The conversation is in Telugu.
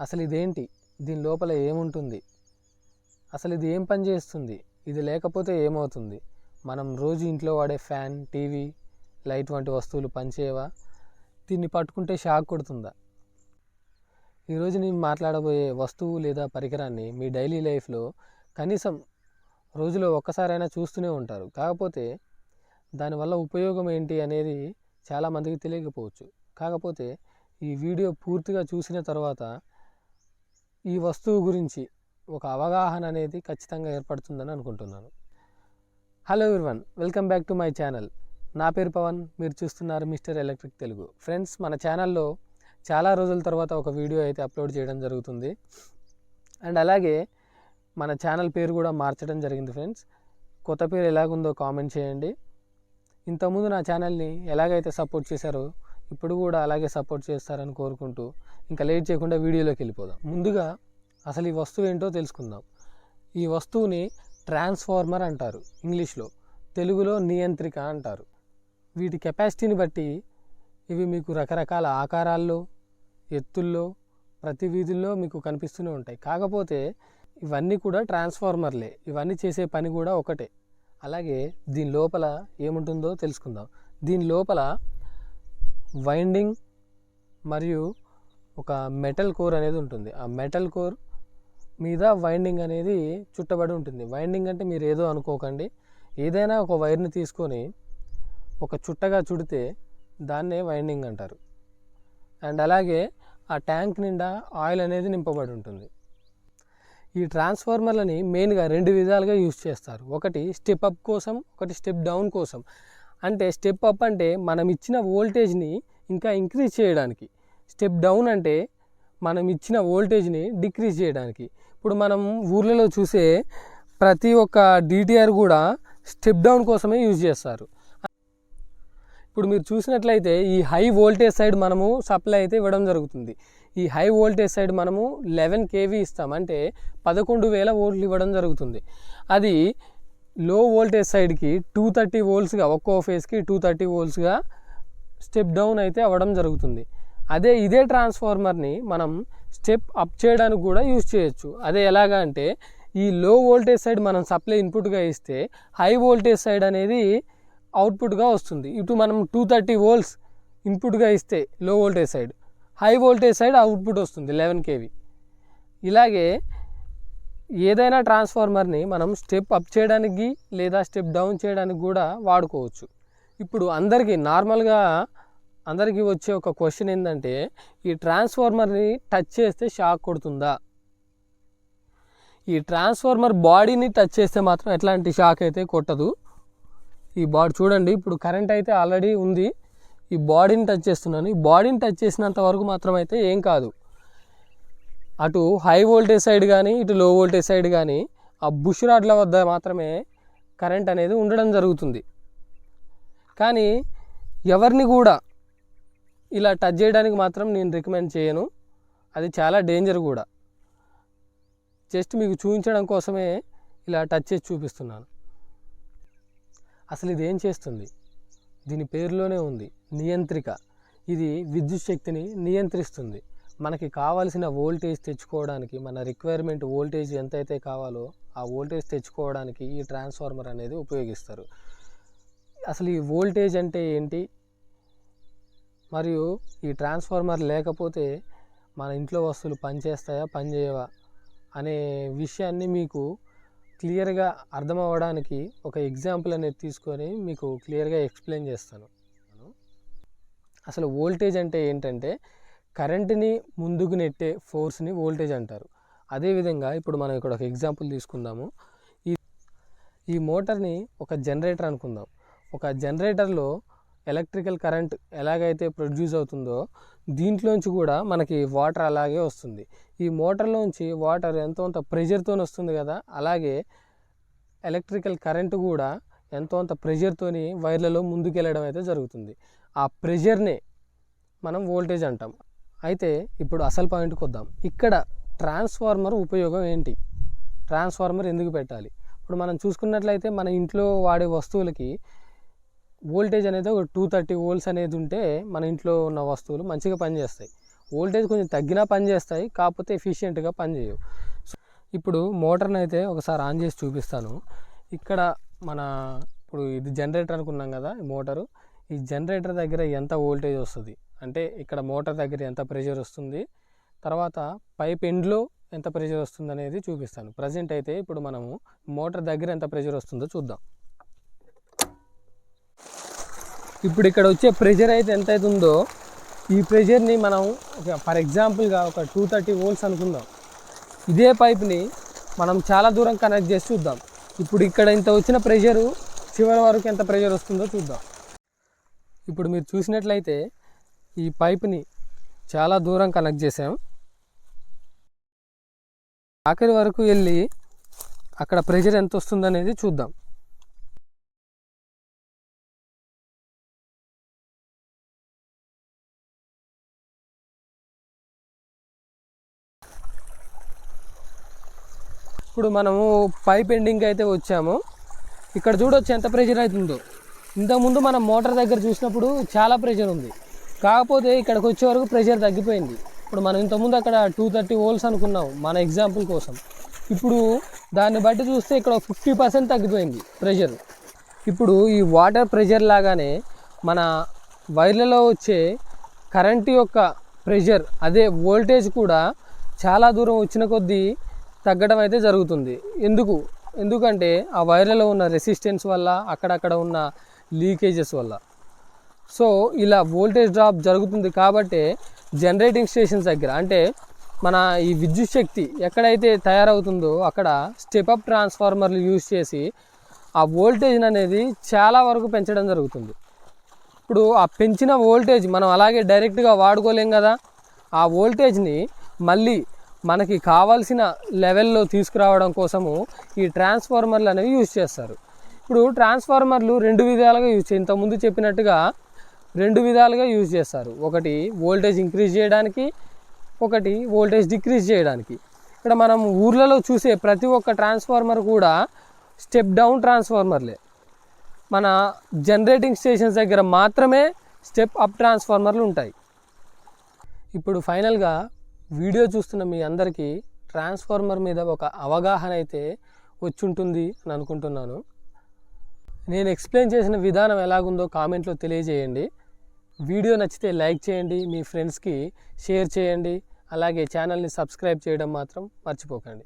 అసలు ఇదేంటి? దీని లోపల ఏముంటుంది? అసలు ఇది ఏం పని చేస్తుంది? ఇది లేకపోతే ఏమవుతుంది? మనం రోజు ఇంట్లో వాడే ఫ్యాన్ టీవీ లైట్ వంటి వస్తువులు పనిచేయవా? దీన్ని పట్టుకుంటే షాక్ కొడుతుందా? ఈరోజు నేను మాట్లాడబోయే వస్తువు లేదా పరికరాన్ని మీ డైలీ లైఫ్లో కనీసం రోజులో ఒక్కసారైనా చూస్తూనే ఉంటారు. కాకపోతే దానివల్ల ఉపయోగం ఏంటి అనేది చాలామందికి తెలియకపోవచ్చు. కాకపోతే ఈ వీడియో పూర్తిగా చూసిన తర్వాత ఈ వస్తువు గురించి ఒక అవగాహన అనేది ఖచ్చితంగా ఏర్పడుతుందని అనుకుంటున్నాను. Hello everyone welcome back to my channel నా పేరు పవన్ మీరు చూస్తున్నారు మిస్టర్ ఎలక్ట్రిక్ తెలుగు. ఫ్రెండ్స్ మన ఛానల్లో చాలా రోజుల తర్వాత ఒక వీడియో అయితే అప్లోడ్ చేయడం జరుగుతుంది. అండ్ అలాగే మన ఛానల్ పేరు కూడా మార్చడం జరిగింది ఫ్రెండ్స్ కొత్త పేరు ఎలాగుందో కామెంట్ చేయండి. ఇంతకుముందు నా ఛానల్ని ఎలాగైతే సపోర్ట్ చేశారో ఇప్పుడు కూడా అలాగే సపోర్ట్ చేస్తారని కోరుకుంటూ ఇంకా లేట్ చేయకుండా వీడియోలోకి వెళ్ళిపోదాం. ముందుగా అసలు ఈ వస్తువు ఏంటో తెలుసుకుందాం. ఈ వస్తువుని ట్రాన్స్ఫార్మర్ అంటారు ఇంగ్లీష్లో తెలుగులో నియంత్రిక అంటారు. వీటి కెపాసిటీని బట్టి ఇవి మీకు రకరకాల ఆకారాల్లో ఎత్తుల్లో ప్రతి వీధుల్లో మీకు కనిపిస్తూనే ఉంటాయి. కాకపోతే ఇవన్నీ కూడా ట్రాన్స్ఫార్మర్లే. ఇవన్నీ చేసే పని కూడా ఒకటే. అలాగే దీని లోపల ఏముంటుందో తెలుసుకుందాం. దీని లోపల వైండింగ్ మరియు ఒక మెటల్ కోర్ అనేది ఉంటుంది. ఆ మెటల్ కోర్ మీద వైండింగ్ అనేది చుట్టబడి ఉంటుంది. వైండింగ్ అంటే మీరు ఏదో అనుకోకండి. ఏదైనా ఒక వైర్ని తీసుకొని ఒక చుట్టగా చుడితే దాన్నే వైండింగ్ అంటారు. అండ్ అలాగే ఆ ట్యాంక్ నిండా ఆయిల్ అనేది నింపబడి ఉంటుంది. ఈ ట్రాన్స్ఫార్మర్లని మెయిన్గా రెండు విధాలుగా యూజ్ చేస్తారు. ఒకటి స్టెప్ అప్ కోసం ఒకటి స్టెప్ డౌన్ కోసం. అంటే స్టెప్ అప్ అంటే మనం ఇచ్చిన వోల్టేజ్ని ఇంకా ఇంక్రీజ్ చేయడానికి. స్టెప్ డౌన్ అంటే మనం ఇచ్చిన వోల్టేజ్ని డిక్రీజ్ చేయడానికి. ఇప్పుడు మనం ఊర్లలో చూసే ప్రతి ఒక్క డిటిఆర్ కూడా స్టెప్ డౌన్ కోసమే యూజ్ చేస్తారు. ఇప్పుడు మీరు చూసినట్లయితే ఈ హై వోల్టేజ్ సైడ్ మనము సప్లై అయితే ఇవ్వడం జరుగుతుంది. ఈ హై వోల్టేజ్ సైడ్ మనము లెవెన్ కేవీ ఇస్తాం. అంటే పదకొండు వేల వోల్ట్లు ఇవ్వడం జరుగుతుంది. అది లో వోల్టేజ్ సైడ్కి టూ థర్టీ వోల్ట్స్గా ఒక్కో ఫేస్కి టూ థర్టీ వోల్ట్స్గా స్టెప్ డౌన్ అయితే అవ్వడం జరుగుతుంది. అదే ఇదే ట్రాన్స్ఫార్మర్ని మనం స్టెప్ అప్ చేయడానికి కూడా యూజ్ చేయొచ్చు. అదే ఎలాగా అంటే ఈ లో వోల్టేజ్ సైడ్ మనం సప్లై ఇన్పుట్గా ఇస్తే హై వోల్టేజ్ సైడ్ అనేది అవుట్పుట్గా వస్తుంది. ఇటు మనం టూ థర్టీ వోల్ట్స్ ఇన్పుట్గా ఇస్తే low voltage side high voltage side output వస్తుంది లెవెన్ కేవీ. ఇలాగే ఏదైనా ట్రాన్స్ఫార్మర్ని మనం స్టెప్ అప్ చేయడానికి లేదా స్టెప్ డౌన్ చేయడానికి కూడా వాడుకోవచ్చు. ఇప్పుడు అందరికీ నార్మల్గా అందరికీ వచ్చే ఒక క్వశ్చన్ ఏంటంటే ఈ ట్రాన్స్ఫార్మర్ని టచ్ చేస్తే షాక్ కొడుతుందా? ఈ ట్రాన్స్ఫార్మర్ బాడీని టచ్ చేస్తే మాత్రం ఎట్లాంటి షాక్ అయితే కొట్టదు. ఈ బాడీ చూడండి ఇప్పుడు కరెంట్ అయితే ఆల్రెడీ ఉంది. ఈ బాడీని టచ్ చేస్తున్నాను. ఈ బాడీని టచ్ చేసినంత వరకు మాత్రం అయితే ఏం కాదు. అటు హై వోల్టేజ్ సైడ్ కానీ ఇటు లో వోల్టేజ్ సైడ్ కానీ ఆ బుష్ రాడ్ల వద్ద మాత్రమే కరెంట్ అనేది ఉండడం జరుగుతుంది. కానీ ఎవరిని కూడా ఇలా టచ్ చేయడానికి మాత్రం నేను రికమెండ్ చేయను. అది చాలా డేంజర్ కూడా. జస్ట్ మీకు చూపించడం కోసమే ఇలా టచ్ చేసి చూపిస్తున్నాను. అసలు ఇది ఏం చేస్తుంది? దీని పేరులోనే ఉంది నియంత్రిక. ఇది విద్యుత్ శక్తిని నియంత్రిస్తుంది. మనకి కావాల్సిన వోల్టేజ్ తెచ్చుకోవడానికి మన రిక్వైర్మెంట్ వోల్టేజ్ ఎంతైతే కావాలో ఆ వోల్టేజ్ తెచ్చుకోవడానికి ఈ ట్రాన్స్ఫార్మర్ అనేది ఉపయోగిస్తారు. అసలు ఈ వోల్టేజ్ అంటే ఏంటి? మరియు ఈ ట్రాన్స్ఫార్మర్ లేకపోతే మన ఇంట్లో వస్తువులు పనిచేస్తాయా పనిచేయవా అనే విషయాన్ని మీకు క్లియర్గా అర్థం అవ్వడానికి ఒక ఎగ్జాంపుల్ అనేది తీసుకొని మీకు క్లియర్గా ఎక్స్ప్లెయిన్ చేస్తాను. అసలు వోల్టేజ్ అంటే ఏంటంటే కరెంటుని ముందుకు నెట్టే ఫోర్స్ని వోల్టేజ్ అంటారు. అదేవిధంగా ఇప్పుడు మనం ఇక్కడ ఒక ఎగ్జాంపుల్ తీసుకుందాము. ఈ ఈ మోటార్ని ఒక జనరేటర్ అనుకుందాం. ఒక జనరేటర్లో ఎలక్ట్రికల్ కరెంట్ ఎలాగైతే ప్రొడ్యూస్ అవుతుందో దీంట్లోంచి కూడా మనకి వాటర్ అలాగే వస్తుంది. ఈ మోటార్లోంచి వాటర్ ఎంతో అంత ప్రెషర్తో వస్తుంది కదా? అలాగే ఎలక్ట్రికల్ కరెంటు కూడా ఎంతో అంత ప్రెషర్తోని వైర్లలో ముందుకెళ్ళడం అయితే జరుగుతుంది. ఆ ప్రెషర్నే మనం వోల్టేజ్ అంటాం. అయితే ఇప్పుడు అసలు పాయింట్కి వద్దాం. ఇక్కడ ట్రాన్స్ఫార్మర్ ఉపయోగం ఏంటి? ట్రాన్స్ఫార్మర్ ఎందుకు పెట్టాలి? ఇప్పుడు మనం చూసుకున్నట్లయితే మన ఇంట్లో వాడే వస్తువులకి వోల్టేజ్ అనేది ఒక టూ థర్టీ వోల్ట్స్ అనేది ఉంటే మన ఇంట్లో ఉన్న వస్తువులు మంచిగా పనిచేస్తాయి. వోల్టేజ్ కొంచెం తగ్గినా పనిచేస్తాయి కాకపోతే ఎఫిషియెంట్గా పనిచేయవు. ఇప్పుడు మోటార్ని అయితే ఒకసారి ఆన్ చేసి చూపిస్తాను. ఇక్కడ మన ఇప్పుడు ఇది జనరేటర్ అనుకున్నాం కదా మోటారు ఈ జనరేటర్ దగ్గర ఎంత వోల్టేజ్ వస్తుంది? అంటే ఇక్కడ మోటార్ దగ్గర ఎంత ప్రెషర్ వస్తుంది? తర్వాత పైప్ ఎండ్లో ఎంత ప్రెషర్ వస్తుంది అనేది చూపిస్తాను. ప్రజెంట్ అయితే ఇప్పుడు మనము మోటార్ దగ్గర ఎంత ప్రెషర్ వస్తుందో చూద్దాం. ఇప్పుడు ఇక్కడ వచ్చే ప్రెషర్ అయితే ఎంత అవుతుందో ఈ ప్రెషర్ని మనం ఫర్ ఎగ్జాంపుల్గా ఒక టూ థర్టీ వోల్ట్స్ అనుకుందాం. ఇదే పైప్ని మనం చాలా దూరం కనెక్ట్ చేసి చూద్దాం. ఇప్పుడు ఇక్కడ ఇంత వచ్చిన ప్రెషరు చివరి వరకు ఎంత ప్రెషర్ వస్తుందో చూద్దాం. ఇప్పుడు మీరు చూసినట్లయితే ఈ పైప్ని చాలా దూరం కనెక్ట్ చేసాం ఆఖరి వరకు వెళ్ళి అక్కడ ప్రెషర్ ఎంత వస్తుందనేది చూద్దాం. ఇప్పుడు మనము పైప్ ఎండింగ్ అయితే వచ్చాము. ఇక్కడ చూడొచ్చు ఎంత ప్రెషర్ అవుతుందో. ఇంతకుముందు మనం మోటార్ దగ్గర చూసినప్పుడు చాలా ప్రెషర్ ఉంది. కాకపోతే ఇక్కడికి వచ్చే వరకు ప్రెషర్ తగ్గిపోయింది. ఇప్పుడు మనం ఇంతకుముందు అక్కడ టూ థర్టీ వోల్ట్స్ అనుకున్నాం మన ఎగ్జాంపుల్ కోసం. ఇప్పుడు దాన్ని బట్టి చూస్తే ఇక్కడ ఫిఫ్టీ పర్సెంట్ తగ్గిపోయింది ప్రెషర్. ఇప్పుడు ఈ వాటర్ ప్రెషర్ లాగానే మన వైర్లలో వచ్చే కరెంటు యొక్క ప్రెషర్ అదే వోల్టేజ్ కూడా చాలా దూరం వచ్చిన కొద్దీ తగ్గడం అయితే జరుగుతుంది. ఎందుకు? ఎందుకంటే ఆ వైర్లలో ఉన్న రెసిస్టెన్స్ వల్ల అక్కడక్కడ ఉన్న లీకేజెస్ వల్ల. సో ఇలా వోల్టేజ్ డ్రాప్ జరుగుతుంది కాబట్టి జనరేటింగ్ స్టేషన్స్ దగ్గర అంటే మన ఈ విద్యుత్ శక్తి ఎక్కడైతే తయారవుతుందో అక్కడ స్టెప్ అప్ ట్రాన్స్ఫార్మర్లు యూజ్ చేసి ఆ వోల్టేజ్ అనేది చాలా వరకు పెంచడం జరుగుతుంది. ఇప్పుడు ఆ పెంచిన వోల్టేజ్ మనం అలాగే డైరెక్ట్గా వాడుకోలేం కదా ఆ వోల్టేజ్ని మళ్ళీ మనకి కావాల్సిన లెవెల్లో తీసుకురావడం కోసము ఈ ట్రాన్స్ఫార్మర్లు అనేవి యూజ్ చేస్తారు. ఇప్పుడు ట్రాన్స్ఫార్మర్లు రెండు విధాలుగా యూజ్ చేయ ఇంతకుముందు చెప్పినట్టుగా రెండు విధాలుగా యూజ్ చేస్తారు. ఒకటి వోల్టేజ్ ఇంక్రీజ్ చేయడానికి ఒకటి వోల్టేజ్ డిక్రీజ్ చేయడానికి. ఇక్కడ మనం ఊర్లలో చూసే ప్రతి ఒక్క ట్రాన్స్ఫార్మర్ కూడా స్టెప్ డౌన్ ట్రాన్స్ఫార్మర్లే. మన జనరేటింగ్ స్టేషన్స్ దగ్గర మాత్రమే స్టెప్ అప్ ట్రాన్స్ఫార్మర్లు ఉంటాయి. ఇప్పుడు ఫైనల్గా వీడియో చూస్తున్న మీ అందరికీ ట్రాన్స్ఫార్మర్ మీద ఒక అవగాహన అయితే వచ్చి ఉంటుంది అని అనుకుంటున్నాను. నేను ఎక్స్ప్లెయిన్ చేసిన విధానం ఎలాగుందో కామెంట్లో తెలియజేయండి. వీడియో నచ్చితే లైక్ చేయండి మీ ఫ్రెండ్స్కి షేర్ చేయండి అలాగే ఛానల్ని సబ్స్క్రైబ్ చేయడం మాత్రం మర్చిపోకండి.